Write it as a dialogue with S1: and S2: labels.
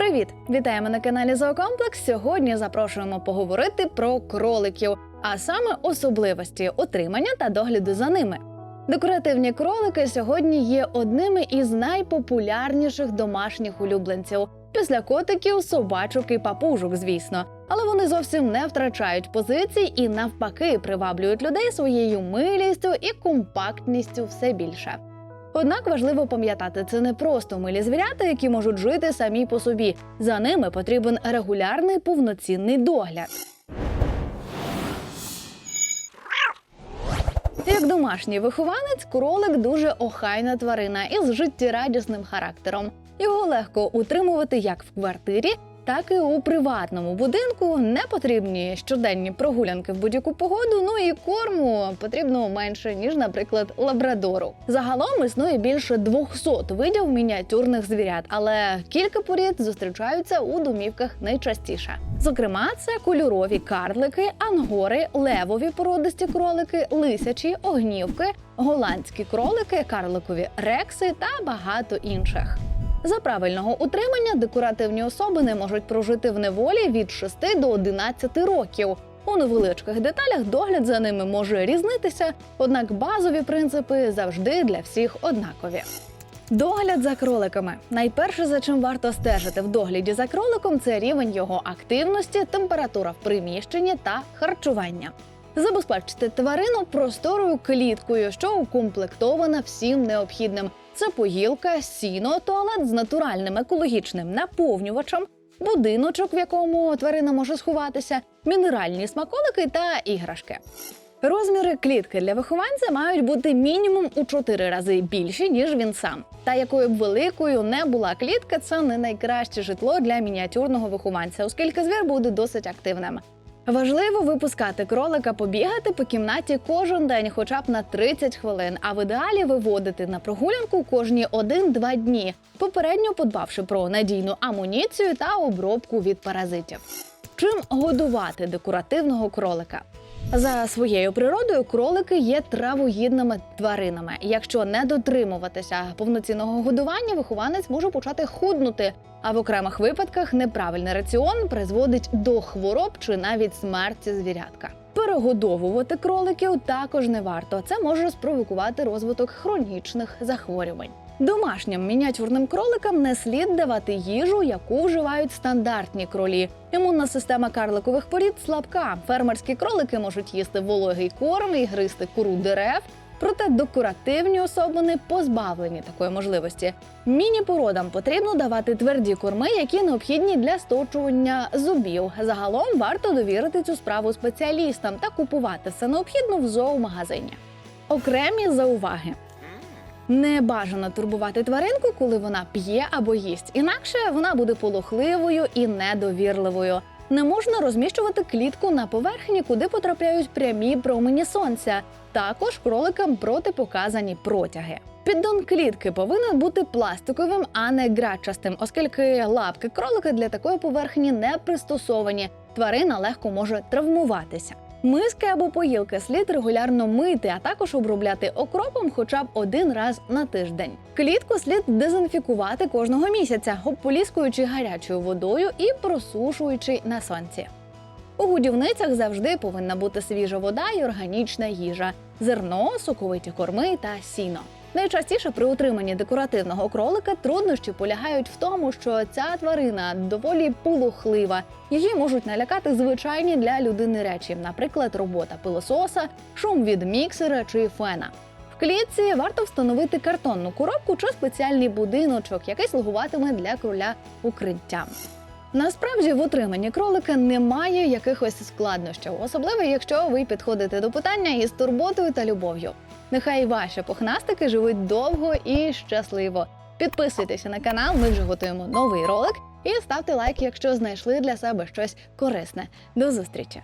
S1: Привіт! Вітаємо на каналі Зоокомплекс. Сьогодні запрошуємо поговорити про кроликів, а саме особливості утримання та догляду за ними. Декоративні кролики сьогодні є одними із найпопулярніших домашніх улюбленців після котиків, собачок і папужок, звісно. Але вони зовсім не втрачають позицій і навпаки приваблюють людей своєю милістю і компактністю все більше. Однак важливо пам'ятати, це не просто милі звірята, які можуть жити самі по собі. За ними потрібен регулярний повноцінний догляд. Як домашній вихованець, кролик дуже охайна тварина із життєрадісним характером. Його легко утримувати як в квартирі, так і у приватному будинку. Не потрібні щоденні прогулянки в будь-яку погоду. Ну і корму потрібно менше ніж, наприклад, лабрадору. Загалом існує більше 200 видів мініатюрних звірят, але кілька порід зустрічаються у домівках найчастіше. Зокрема, це кольорові карлики, ангори, левові породисті кролики, лисячі, огнівки, голландські кролики, карликові рекси та багато інших. За правильного утримання декоративні особини можуть прожити в неволі від 6 до 11 років. У невеличких деталях догляд за ними може різнитися, однак базові принципи завжди для всіх однакові. Догляд за кроликами. Найперше, за чим варто стежити в догляді за кроликом, це рівень його активності, температура в приміщенні та харчування. Забезпечити тварину просторою кліткою, що укомплектована всім необхідним. Це поїлка, сіно, туалет з натуральним екологічним наповнювачем, будиночок, в якому тварина може сховатися, мінеральні смаколики та іграшки. Розміри клітки для вихованця мають бути мінімум у 4 рази більші, ніж він сам. Та якою б великою не була клітка, це не найкраще житло для мініатюрного вихованця, оскільки звір буде досить активним. Важливо випускати кролика побігати по кімнаті кожен день, хоча б на 30 хвилин, а в ідеалі виводити на прогулянку кожні 1-2 дні, попередньо подбавши про надійну амуніцію та обробку від паразитів. Чим годувати декоративного кролика? За своєю природою кролики є травоїдними тваринами. Якщо не дотримуватися повноцінного годування, вихованець може почати худнути. А в окремих випадках неправильний раціон призводить до хвороб чи навіть смерті звірятка. Перегодовувати кроликів також не варто. Це може спровокувати розвиток хронічних захворювань. Домашнім мініатюрним кроликам не слід давати їжу, яку вживають стандартні кролі. Імунна система карликових порід слабка. Фермерські кролики можуть їсти вологий корм і гризти кору дерев. Проте декоративні особини позбавлені такої можливості. Міні-породам потрібно давати тверді корми, які необхідні для сточування зубів. Загалом варто довірити цю справу спеціалістам та купувати все необхідне в зоомагазині. Окремі зауваги. Не бажано турбувати тваринку, коли вона п'є або їсть. Інакше вона буде полохливою і недовірливою. Не можна розміщувати клітку на поверхні, куди потрапляють прямі промені сонця. Також кроликам протипоказані протяги. Піддон клітки повинен бути пластиковим, а не грачастим, оскільки лапки кролика для такої поверхні не пристосовані. Тварина легко може травмуватися. Миски або поїлки слід регулярно мити, а також обробляти окропом хоча б один раз на тиждень. Клітку слід дезінфікувати кожного місяця, обполіскуючи гарячою водою і просушуючи на сонці. У годівницях завжди повинна бути свіжа вода і органічна їжа, зерно, соковиті корми та сіно. Найчастіше при утриманні декоративного кролика труднощі полягають в тому, що ця тварина доволі полохлива. Її можуть налякати звичайні для людини речі, наприклад, робота пилососа, шум від міксера чи фена. В клітці варто встановити картонну коробку чи спеціальний будиночок, який слугуватиме для кроля укриттям. Насправді в утриманні кролика немає якихось складнощів, особливо якщо ви підходите до питання із турботою та любов'ю. Нехай ваші пухнастики живуть довго і щасливо. Підписуйтеся на канал, ми вже готуємо новий ролик. І ставте лайк, якщо знайшли для себе щось корисне. До зустрічі!